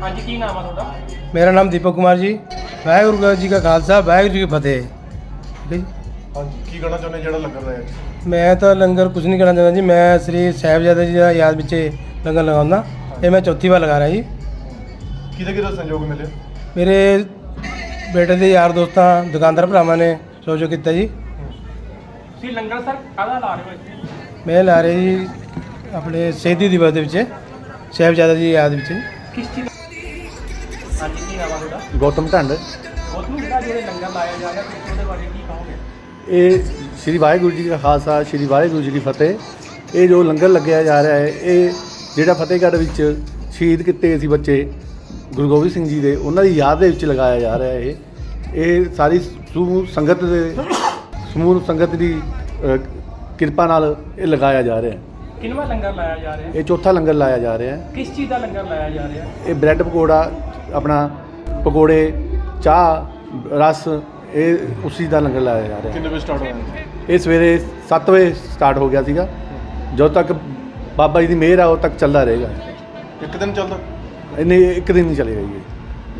ਹਾਂਜੀ ਕੀ ਨਾਮ ਆ ਤੁਹਾਡਾ? ਮੇਰਾ ਨਾਮ ਦੀਪਕ ਕੁਮਾਰ ਜੀ। ਵਾਹਿਗੁਰੂ ਜੀ ਕਾ ਖਾਲਸਾ ਵਾਹਿਗੁਰੂ ਜੀ ਕੀ ਫਤਿਹ। ਠੀਕ? ਹੈ ਜੀ ਹਾਂਜੀ ਕੀ ਕਹਿਣਾ ਚਾਹੁੰਦੇ ਜਿਹੜਾ ਲੰਗਰ ਲਾਇਆ ਜੀ? ਮੈਂ ਤਾਂ ਲੰਗਰ ਕੁਝ ਨਹੀਂ ਕਰਨਾ ਚਾਹੁੰਦਾ ਜੀ। ਮੈਂ ਸ੍ਰੀ ਸਾਹਿਬਜ਼ਾਦਾ ਜੀ ਦਾ ਯਾਦ ਵਿੱਚ ਲੰਗਰ ਲਗਾਉਂਦਾ। ਇਹ ਮੈਂ ਚੌਥੀ ਵਾਰ ਲਗਾ ਰਿਹਾ ਜੀ। ਕਿਹਦੇ ਕਿਹਦਾ ਸੰਯੋਗ ਮਿਲਿਆ ਮੇਰੇ ਬੇਟੇ ਦੇ ਯਾਰ ਦੋਸਤਾਂ ਦੁਕਾਨਦਾਰ ਭਰਾਵਾਂ ਨੇ ਸੋਚੋ ਕੀਤਾ ਜੀ। ਤੁਸੀਂ ਲੰਗਰ ਸਰ ਕਾਹਦਾ ਲਾ ਰਹੇ ਹੋ ਇੱਥੇ? ਮੈਂ ਲਾ ਰਿਹਾ ਜੀ ਆਪਣੇ ਸ਼ਹੀਦੀ ਦਿਵਸ ਦੇ ਵਿੱਚ ਸਾਹਿਬਜ਼ਾਦਾ ਜੀ ਦੀ ਯਾਦ ਵਿੱਚ। ਕਿਸ ਚੀਜ਼ ਹਾਂਜੀ ਕੀ ਨਾਮ ਆ ਤੁਹਾਡਾ? ਗੌਤਮ ਢੰਡ। ਉਸ ਨੂੰ ਜਿਹੜਾ ਜਿਹੜੇ ਲੰਗਰ ਲਾਇਆ ਜਾ ਰਿਹਾ ਤੁਸੀਂ ਉਹਦੇ ਬਾਰੇ ਕੀ ਕਹੋਗੇ? ਇਹ ਸ੍ਰੀ ਵਾਹਿਗੁਰੂ ਜੀ ਕਾ ਖਾਲਸਾ ਸ੍ਰੀ ਵਾਹਿਗੁਰੂ ਜੀ ਕੀ ਫਤਿਹ। ਇਹ ਜੋ ਲੰਗਰ ਲੱਗਿਆ ਜਾ ਰਿਹਾ ਹੈ ਇਹ ਜਿਹੜਾ ਫਤਿਹਗੜ੍ਹ ਵਿੱਚ ਸ਼ਹੀਦ ਕੀਤੇ ਸੀ ਬੱਚੇ ਗੁਰੂ ਗੋਬਿੰਦ ਸਿੰਘ ਜੀ ਦੇ ਉਹਨਾਂ ਦੀ ਯਾਦ ਦੇ ਵਿੱਚ ਲਗਾਇਆ ਜਾ ਰਿਹਾ ਹੈ ਇਹ। ਇਹ ਸਾਰੀ ਸਮੂਹ ਸੰਗਤ ਦੇ ਸਮੂਹ ਸੰਗਤ ਦੀ ਅ, ਕਿਰਪਾ ਨਾਲ ਇਹ ਲਗਾਇਆ ਜਾ ਰਿਹਾ ਹੈ। ਕਿੰਨਵਾਂ ਲੰਗਰ ਲਾਇਆ ਜਾ ਰਿਹਾ? ਇਹ ਚੌਥਾ ਲੰਗਰ ਲਾਇਆ ਜਾ ਰਿਹਾ। ਹੈ ਕਿਸ ਚੀਜ਼ ਦਾ ਲੰਗਰ ਲਾਇਆ ਜਾ ਰਿਹਾ? ਇਹ ਬ੍ਰੈਡ ਪਕੌੜਾ ਆਪਣਾ ਪਕੌੜੇ ਚਾਹ ਰਸ ਇਹ ਉਸੀ ਦਾ ਲੰਗਰ ਲਾਇਆ ਜਾ ਰਿਹਾ। ਹੈ ਕਿੰਨੇ ਵਜੇ ਸਟਾਰਟ ਹੋਇਆ? ਇਹ ਸਵੇਰੇ 7 ਵਜੇ ਸਟਾਰਟ ਹੋ ਗਿਆ ਸੀਗਾ। ਜਦੋਂ ਤੱਕ ਬਾਬਾ ਜੀ ਦੀ ਮਿਹਰ ਆ ਉਦੋਂ ਤੱਕ ਚੱਲਦਾ ਰਹੇਗਾ। ਇੱਕ ਦਿਨ ਚੱਲਦਾ? ਇਹਨੇ ਇੱਕ ਦਿਨ ਨਹੀਂ ਚੱਲੇਗਾ ਜੀ ਇਹ।